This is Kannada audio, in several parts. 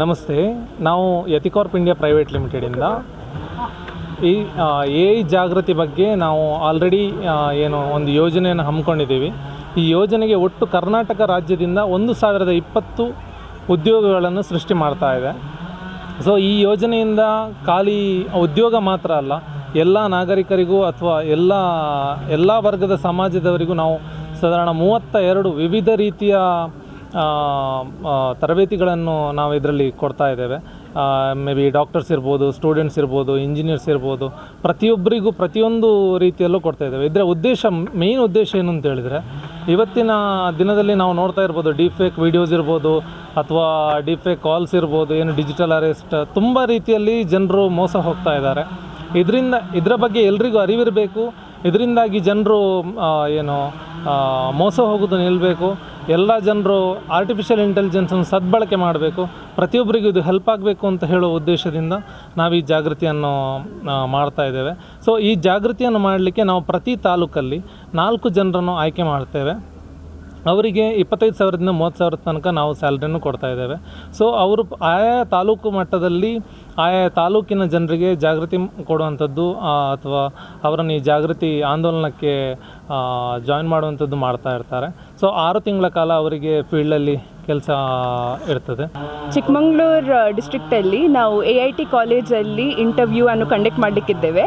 ನಮಸ್ತೆ, ನಾವು ಯತಿಕಾರ್ಪ್ ಇಂಡಿಯಾ ಪ್ರೈವೇಟ್ ಲಿಮಿಟೆಡಿಂದ ಈ ಎ ಜಾಗೃತಿ ಬಗ್ಗೆ ನಾವು ಆಲ್ರೆಡಿ ಏನು ಒಂದು ಯೋಜನೆಯನ್ನು ಹಮ್ಮಿಕೊಂಡಿದ್ದೀವಿ. ಈ ಯೋಜನೆಗೆ ಒಟ್ಟು ಕರ್ನಾಟಕ ರಾಜ್ಯದಿಂದ ಒಂದು ಸಾವಿರದ ಇಪ್ಪತ್ತು ಉದ್ಯೋಗಗಳನ್ನು ಸೃಷ್ಟಿ ಮಾಡ್ತಾ ಇದೆ. ಸೊ, ಈ ಯೋಜನೆಯಿಂದ ಖಾಲಿ ಉದ್ಯೋಗ ಮಾತ್ರ ಅಲ್ಲ, ಎಲ್ಲ ನಾಗರಿಕರಿಗೂ ಅಥವಾ ಎಲ್ಲ ಎಲ್ಲ ವರ್ಗದ ಸಮಾಜದವರಿಗೂ ನಾವು ಸಾಧಾರಣ ಮೂವತ್ತ ಎರಡು ವಿವಿಧ ರೀತಿಯ ತರಬೇತಿಗಳನ್ನು ನಾವು ಇದರಲ್ಲಿ ಕೊಡ್ತಾ ಇದ್ದೇವೆ. ಮೇ ಬಿ ಡಾಕ್ಟರ್ಸ್ ಇರ್ಬೋದು ಸ್ಟೂಡೆಂಟ್ಸ್ ಇರ್ಬೋದು ಇಂಜಿನಿಯರ್ಸ್ ಇರ್ಬೋದು, ಪ್ರತಿಯೊಬ್ಬರಿಗೂ ಪ್ರತಿಯೊಂದು ರೀತಿಯಲ್ಲೂ ಕೊಡ್ತಾ ಇದ್ದೇವೆ. ಇದರ ಉದ್ದೇಶ ಮೇಯ್ನ್ ಉದ್ದೇಶ ಏನು ಅಂತ ಹೇಳಿದರೆ, ಇವತ್ತಿನ ದಿನದಲ್ಲಿ ನಾವು ನೋಡ್ತಾ ಇರ್ಬೋದು ಡಿಫೇಕ್ ವಿಡಿಯೋಸ್ ಇರ್ಬೋದು, ಅಥವಾ ಡಿಫೇಕ್ ಕಾಲ್ಸ್ ಇರ್ಬೋದು, ಏನು ಡಿಜಿಟಲ್ ಅರೆಸ್ಟ್ ತುಂಬ ರೀತಿಯಲ್ಲಿ ಜನರು ಮೋಸ ಹೋಗ್ತಾ ಇದ್ದಾರೆ. ಇದರಿಂದ, ಇದರ ಬಗ್ಗೆ ಎಲ್ರಿಗೂ ಅರಿವಿರಬೇಕು. ಇದರಿಂದಾಗಿ ಜನರು ಏನು ಮೋಸ ಹೋಗೋದು ನಿಲ್ಲಬೇಕು ಎಲ್ಲ ಜನರು ಆರ್ಟಿಫಿಷಿಯಲ್ ಇಂಟೆಲಿಜೆನ್ಸನ್ನು ಸದ್ಬಳಕೆ ಮಾಡಬೇಕು. ಪ್ರತಿಯೊಬ್ಬರಿಗೂ ಇದು ಹೆಲ್ಪ್ ಆಗಬೇಕು ಅಂತ ಹೇಳೋ ಉದ್ದೇಶದಿಂದ ನಾವು ಈ ಜಾಗೃತಿಯನ್ನು ಮಾಡ್ತಾ ಇದ್ದೇವೆ. ಸೊ ಈ ಜಾಗೃತಿಯನ್ನು ಮಾಡಲಿಕ್ಕೆ ನಾವು ಪ್ರತಿ ತಾಲೂಕಲ್ಲಿ ನಾಲ್ಕು ಜನರನ್ನು ಆಯ್ಕೆ ಮಾಡ್ತೇವೆ. ಅವರಿಗೆ ಇಪ್ಪತ್ತೈದು ಸಾವಿರದಿಂದ ಮೂವತ್ತು ಸಾವಿರದ ತನಕ ನಾವು ಸ್ಯಾಲ್ರಿಯನ್ನು ಕೊಡ್ತಾ ಇದ್ದೇವೆ. ಸೊ ಅವರು ಆಯಾ ತಾಲೂಕು ಮಟ್ಟದಲ್ಲಿ, ಆಯಾ ತಾಲೂಕಿನ ಜನರಿಗೆ ಜಾಗೃತಿ ಕೊಡುವಂಥದ್ದು ಅಥವಾ ಅವರನ್ನು ಈ ಜಾಗೃತಿ ಆಂದೋಲನಕ್ಕೆ ಜಾಯಿನ್ ಮಾಡುವಂಥದ್ದು ಮಾಡ್ತಾ ಇರ್ತಾರೆ. ಸೊ ಆರು ತಿಂಗಳ ಕಾಲ ಅವರಿಗೆ ಫೀಲ್ಡಲ್ಲಿ ಕೆಲಸ ಇರ್ತದೆ? ಚಿಕ್ಕಮಂಗ್ಳೂರು ಡಿಸ್ಟ್ರಿಕ್ಟಲ್ಲಿ ನಾವು ಎ ಐ ಟಿ ಕಾಲೇಜಲ್ಲಿ ಇಂಟರ್ವ್ಯೂ ಅನ್ನು ಕಂಡಕ್ಟ್ ಮಾಡಲಿಕ್ಕಿದ್ದೇವೆ.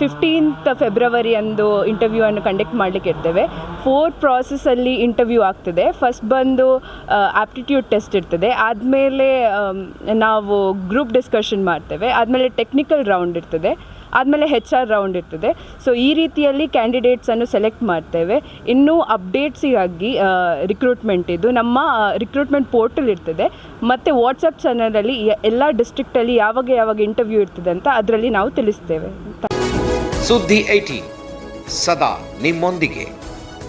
ಫಿಫ್ಟೀನ್ತ್ ಫೆಬ್ರವರಿ ಅಂದು ಇಂಟರ್ವ್ಯೂ ಅನ್ನು ಕಂಡಕ್ಟ್ ಮಾಡಲಿಕ್ಕಿರ್ತೇವೆ. ಫೋರ್ ಪ್ರಾಸೆಸಲ್ಲಿ ಇಂಟರ್ವ್ಯೂ ಆಗ್ತದೆ. ಫಸ್ಟ್ ಬಂದು ಆಪ್ಟಿಟ್ಯೂಡ್ ಟೆಸ್ಟ್ ಇರ್ತದೆ. ಆದಮೇಲೆ ನಾವು ಗ್ರೂಪ್ ಡಿಸ್ಕಷನ್ ಮಾಡ್ತೇವೆ. ಆದಮೇಲೆ ಟೆಕ್ನಿಕಲ್ ರೌಂಡ್ ಇರ್ತದೆ. ಆದಮೇಲೆ ಹೆಚ್ ಆರ್ ರೌಂಡ್ ಇರ್ತದೆ. ಸೊ ಈ ರೀತಿಯಲ್ಲಿ ಕ್ಯಾಂಡಿಡೇಟ್ಸನ್ನು ಸೆಲೆಕ್ಟ್ ಮಾಡ್ತೇವೆ. ಇನ್ನೂ ಅಪ್ಡೇಟ್ಸಿಗಾಗಿ ರಿಕ್ರೂಟ್ಮೆಂಟ್ ಇದು. ನಮ್ಮ ರಿಕ್ರೂಟ್ಮೆಂಟ್ ಪೋರ್ಟಲ್ ಇರ್ತದೆ. ಮತ್ತು ವಾಟ್ಸಪ್ ಚಾನಲಲ್ಲಿ ಎಲ್ಲ ಡಿಸ್ಟ್ರಿಕ್ಟಲ್ಲಿ ಯಾವಾಗ ಯಾವಾಗ ಇಂಟರ್ವ್ಯೂ ಇರ್ತದೆ ಅಂತ ಅದರಲ್ಲಿ ನಾವು ತಿಳಿಸ್ತೇವೆ. ಸುದ್ದಿ ಐಟಿ, ಸದಾ ನಿಮ್ಮೊಂದಿಗೆ.